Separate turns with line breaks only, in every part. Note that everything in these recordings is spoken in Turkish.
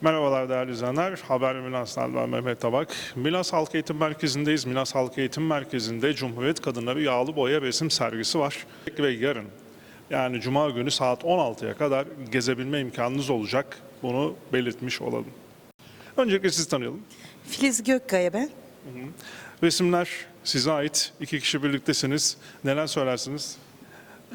Merhabalar değerli izleyenler. Haber Milas'tan ben Mehmet Tabak. Milas Halk Eğitim Merkezi'ndeyiz. Milas Halk Eğitim Merkezi'nde Cumhuriyet Kadınları Yağlı Boya Resim sergisi var. Ve yarın yani Cuma günü saat 16'ya kadar gezebilme imkanınız olacak. Bunu belirtmiş olalım. Öncelikle sizi tanıyalım.
Filiz Gökkaya ben.
Resimler size ait. İki kişi birliktesiniz. Neler söylersiniz?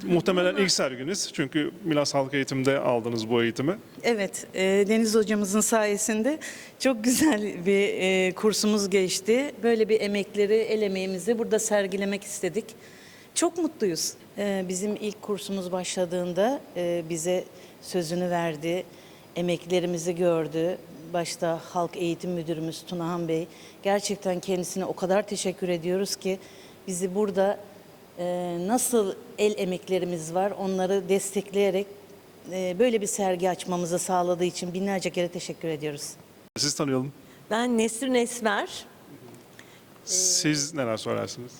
Muhtemelen ilk serginiz. Çünkü Milas Halk Eğitim'de aldınız bu eğitimi.
Evet, e, Deniz hocamızın sayesinde çok güzel bir e, kursumuz geçti. Böyle bir emekleri, el emeğimizi burada sergilemek istedik. Çok mutluyuz. E, bizim ilk kursumuz başladığında bize sözünü verdi, emeklerimizi gördü. Başta Halk Eğitim Müdürümüz Tunahan Bey. Gerçekten kendisine o kadar teşekkür ediyoruz ki bizi burada e, nasıl el emeklerimiz var onları destekleyerek e, böyle bir sergi açmamızı sağladığı için binlerce kere teşekkür ediyoruz.
Sizi tanıyalım.
Ben Nesrin Esmer.
Siz neler söylersiniz?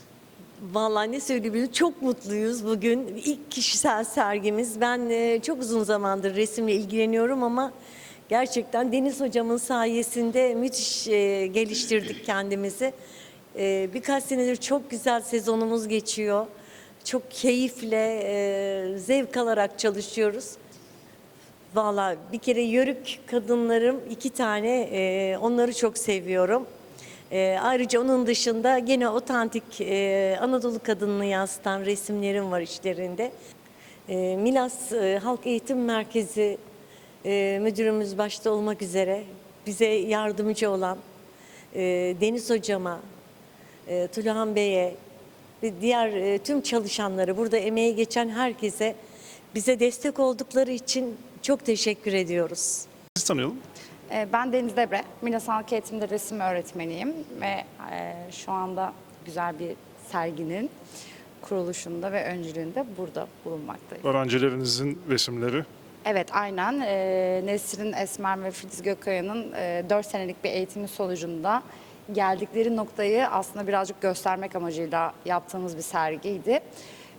Vallahi ne söyleyeyim çok mutluyuz bugün. İlk kişisel sergimiz. Ben e, çok uzun zamandır resimle ilgileniyorum ama gerçekten Deniz hocamın sayesinde müthiş e, geliştirdik kendimizi. E, birkaç senedir çok güzel sezonumuz geçiyor. Çok keyifle, e, zevk alarak çalışıyoruz. Valla bir kere yörük kadınlarım iki tane e, onları çok seviyorum. E, ayrıca onun dışında gene otantik e, Anadolu kadınını yansıtan resimlerim var içlerinde. E, Milas e, Halk Eğitim Merkezi e, müdürümüz başta olmak üzere bize yardımcı olan e, Deniz Hocama, e, Tülhan Bey'e ve diğer e, tüm çalışanları, burada emeği geçen herkese bize destek oldukları için çok teşekkür ediyoruz.
Sizi tanıyalım.
Ee, Ben Deniz Debre, Milas Halk Eğitim'de resim öğretmeniyim ve e, şu anda güzel bir serginin kuruluşunda ve öncülüğünde burada bulunmaktayım.
Öğrencilerinizin resimleri.
Evet aynen Ee, Nesrin Esmer ve Filiz Gökaya'nın 4 senelik bir eğitimin sonucunda geldikleri noktayı aslında birazcık göstermek amacıyla yaptığımız bir sergiydi.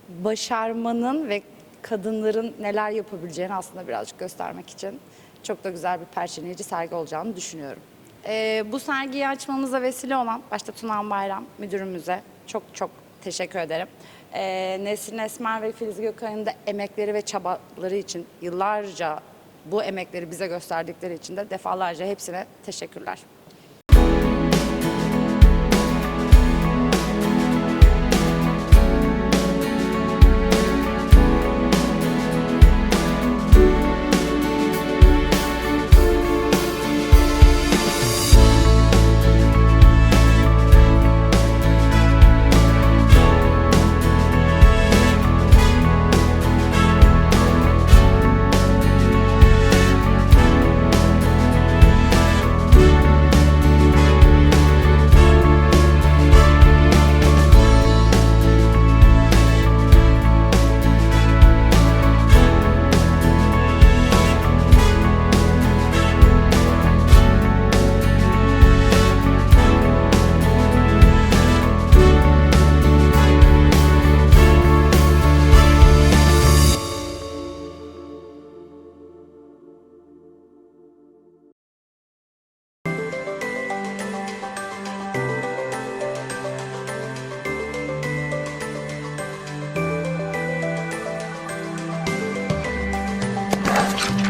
Başarmanın ve kadınların neler yapabileceğini aslında birazcık göstermek için çok da güzel bir perçinleyici sergi olacağını düşünüyorum. Ee, bu sergiyi açmamıza vesile olan başta Tunan Bayram müdürümüze çok çok teşekkür ederim. Ee, Nesrin Esmer ve Filiz Gökay'ın da emekleri ve çabaları için yıllarca bu emekleri bize gösterdikleri için de defalarca hepsine teşekkürler. Thank you.